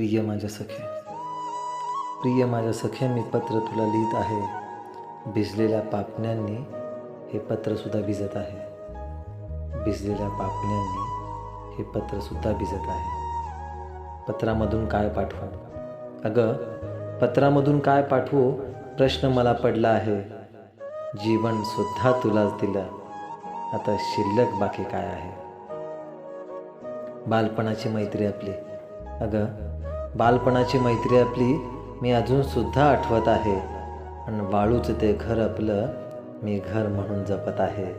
प्रिय माझ्या सखे प्रिय माझ्या सखे मी पत्र तुला लिहित आहे. भिजलेल्या पापण्यांनी हे पत्रसुद्धा भिजत आहे. भिजलेल्या पापण्यांनी हे पत्रसुद्धा भिजत आहे. पत्रामधून काय पाठवू? अगं पत्रामधून काय पाठवू? प्रश्न मला पडला आहे. जीवनसुद्धा तुलाच दिलं. आता शिल्लक बाकी काय आहे? बालपणाची मैत्री आपली. अगं बालपणाची मैत्री आपली मी अजूनसुद्धा आठवत आहे. आणि वाळूचं ते घर आपलं मी घर म्हणून जपत आहे.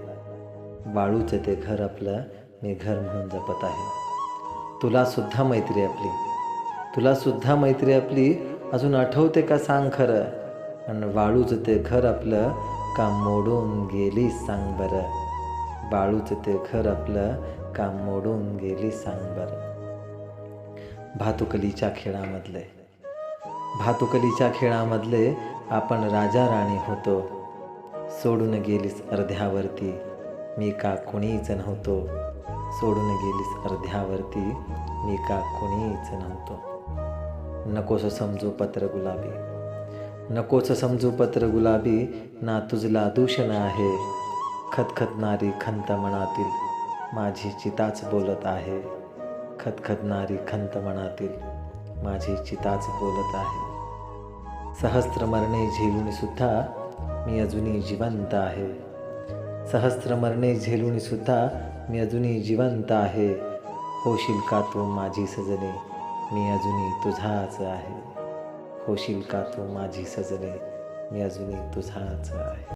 वाळूचं ते घर आपलं मी घर म्हणून जपत आहे. तुलासुद्धा मैत्री आपली. तुलासुद्धा मैत्री आपली. अजून आठवते का सांग खरं? आणि वाळूचं ते घर आपलं का मोडून गेली सांग बरं? बाळूचं ते घर आपलं का मोडून गेली सांग बरं? भातुकलीच्या खेळामधले. भातुकलीच्या खेळामधले आपण राजा राणी होतो. सोडून गेलीस अर्ध्यावरती. मी का कुणीच नव्हतो. सोडून गेलीस अर्ध्यावरती. मी का कुणीच नव्हतो. नकोस समजू पत्र गुलाबी. नकोच समजू पत्र गुलाबी. ना तुझला दूषण आहे. खतखतणारी खंत मनातील माझी चिताच बोलत आहे. खतखतणारी खंत मनातील माझी चिताच बोलत आहे. सहस्त्र मरणे झेलून सुद्धा मी अजूनही जिवंत आहे. सहस्त्र मरणे झेलून सुद्धा मी अजूनही जिवंत आहे. होशील का तू माझी सजने? मी अजूनही तुझाच आहे. होशील का तू माझी सजने? मी अजूनही तुझाच आहे.